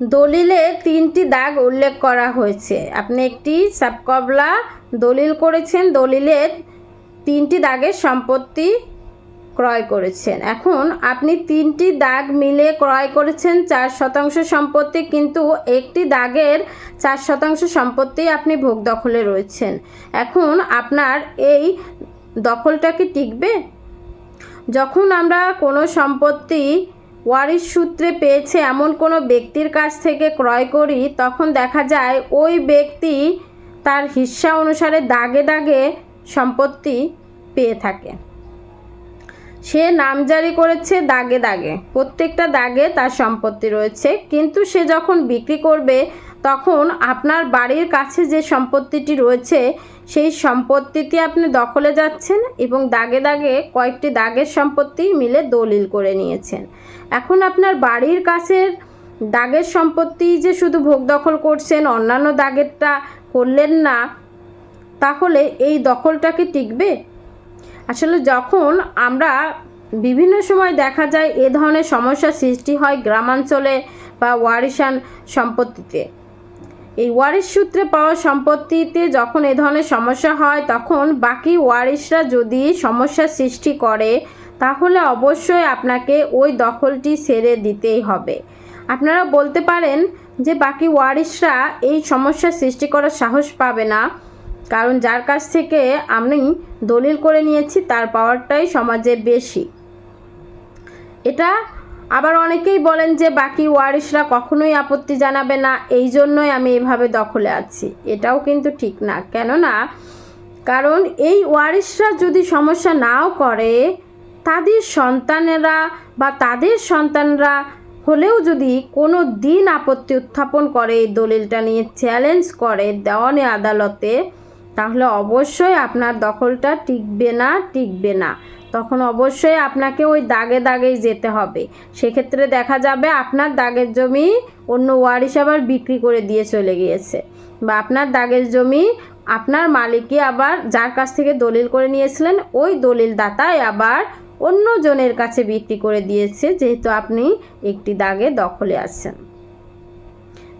দলিলে তিনটি দাগ উল্লেখ করা হয়েছে। আপনি একটি সাবকবলা দলিল করেছেন দলিলের তিনটি দাগের সম্পত্তি ক্রয় করেছেন। এখন আপনি তিনটি দাগ মিলে ক্রয় করেছেন, চার শতাংশ সম্পত্তি, কিন্তু একটি দাগের চার শতাংশ সম্পত্তি আপনি ভোগ দখলে রয়েছেন। এখন আপনার এই দখলটা কি টিকবে? যখন আমরা কোনো সম্পত্তি ওয়ারিশ সূত্রে পেয়েছে, এমন কোনো ব্যক্তির কাছ থেকে ক্রয় করি, তখন দেখা যায় ওই ব্যক্তি তার হিস্সা অনুসারে দাগে দাগে সম্পত্তি পেয়ে থাকে। সে নামজারি করেছে দাগে দাগে। প্রত্যেকটা দাগে তার সম্পত্তি রয়েছে, কিন্তু সে যখন বিক্রি করবে তখন আপনার বাড়ির কাছে যে সম্পত্তিটি রয়েছে, সেই সম্পত্তিটি আপনি দখলে যাচ্ছেন এবং দাগে দাগে কয়েকটি দাগের সম্পত্তি মিলে দলিল করে নিয়েছেন। এখন আপনার বাড়ির কাছের দাগের সম্পত্তি যে শুধু ভোগ দখল করছেন, অন্যান্য দাগেরটা করলেন না, তাহলে এই দখলটা কি টিকবে? আসলে যখন আমরা বিভিন্ন সময় দেখা যায় এ ধরনের সমস্যার সৃষ্টি হয় গ্রামাঞ্চলে বা ওয়ারিশান সম্পত্তিতে এই ওয়ারিশ সূত্রে পাওয়া সম্পত্তিতে যখন এ ধরনের সমস্যা হয়, তখন বাকি ওয়ারিশরা যদি সমস্যার সৃষ্টি করে, তাহলে অবশ্যই আপনাকে ওই দখলটি ছেড়ে দিতেই হবে। আপনারা বলতে পারেন যে বাকি ওয়ারিশরা এই সমস্যার সৃষ্টি করার সাহস পাবে না, কারণ যার কাছ থেকে আমি দলিল করে নিয়েছি, তার পাওয়ারটাই সমাজে বেশি। এটা আবার অনেকেই বলেন যে বাকি ওয়ারিশরা কখনোই আপত্তি জানাবে না, এই জন্যই আমি এভাবে দখলে আছি। এটাও কিন্তু ঠিক না। কেননা, কারণ এই ওয়ারিশরা যদি সমস্যা নাও করে, তাদের সন্তানেরা বা তাদের সন্তানরা হলেও যদি কোনো দিন আপত্তি উত্থাপন করে, এই দলিলটা নিয়ে চ্যালেঞ্জ করে দেওয়ানে আদালতে, তাহলে অবশ্যই আপনার দখলটা টিকবে না টিকবে না। তখন অবশ্যই আপনাকে ওই দাগে দাগেই যেতে হবে। সেক্ষেত্রে দেখা যাবে আপনার দাগের জমি অন্য ওয়ারিশ আবার বিক্রি করে দিয়ে চলে গিয়েছে। বা আপনার দাগের জমি আপনার মালিকই আবার যার কাছ থেকে দলিল করে নিয়েছিলেন, ওই দলিল দাতাই আবার অন্য জনের কাছে বিক্রি করে দিয়েছে, যেহেতু আপনি একটি দাগে দখলে আছেন।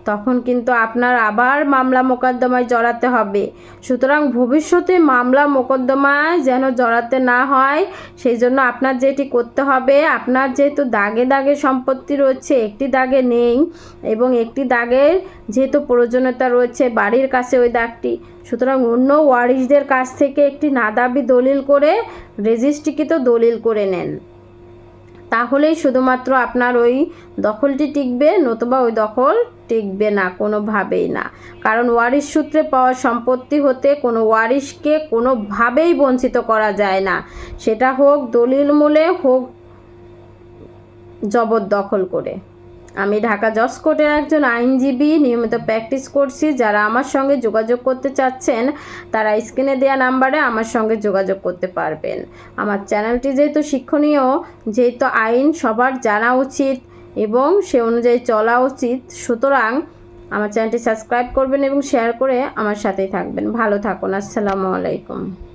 তখন কিন্তু আপনার আবার মামলা মোকদ্দমায় জড়াতে হবে। সুতরাং ভবিষ্যতে মামলা মোকদ্দমায় যেন জড়াতে না হয়, সেই জন্য আপনার যেটি করতে হবে, আপনার যেহেতু দাগে দাগে সম্পত্তি রয়েছে, একটি দাগে নেই এবং একটি দাগের যেহেতু প্রয়োজনীয়তা রয়েছে বাড়ির কাছে ওই দাগটি। সুতরাং অন্য ওয়ারিশদের কাছ থেকে একটি নাদাবি দলিল করে রেজিস্ট্রিকৃত দলিল করে নেন। তাহলেই শুধুমাত্র আপনার ওই দখলটি টিকবে, নতুবা ওই দখল টিকবে না, কোনোভাবেই না। কারণ ওয়ারিশ সূত্রে পাওয়া সম্পত্তি হতে কোনো ওয়ারিশকে কোনোভাবেই বঞ্চিত করা যায় না। সেটা হোক দলিল মূলে, হোক জবরদখল করে। আমি ঢাকা জজ কোর্টের একজন আইনজীবী নিয়মিত প্র্যাকটিস করছি। যারা আমার সঙ্গে যোগাযোগ করতে চাচ্ছেন, তারা স্ক্রিনে দেওয়া নাম্বারে আমার সঙ্গে যোগাযোগ করতে পারবেন। আমার চ্যানেলটি যেহেতু শিক্ষণীয়, যেহেতু আইন সবার জানা উচিত এবং সে অনুযায়ী চলা উচিত, সুতরাং আমার চ্যানেলটি সাবস্ক্রাইব করবেন এবং শেয়ার করে আমার সাথেই থাকবেন। ভালো থাকুন, আসসালামু আলাইকুম।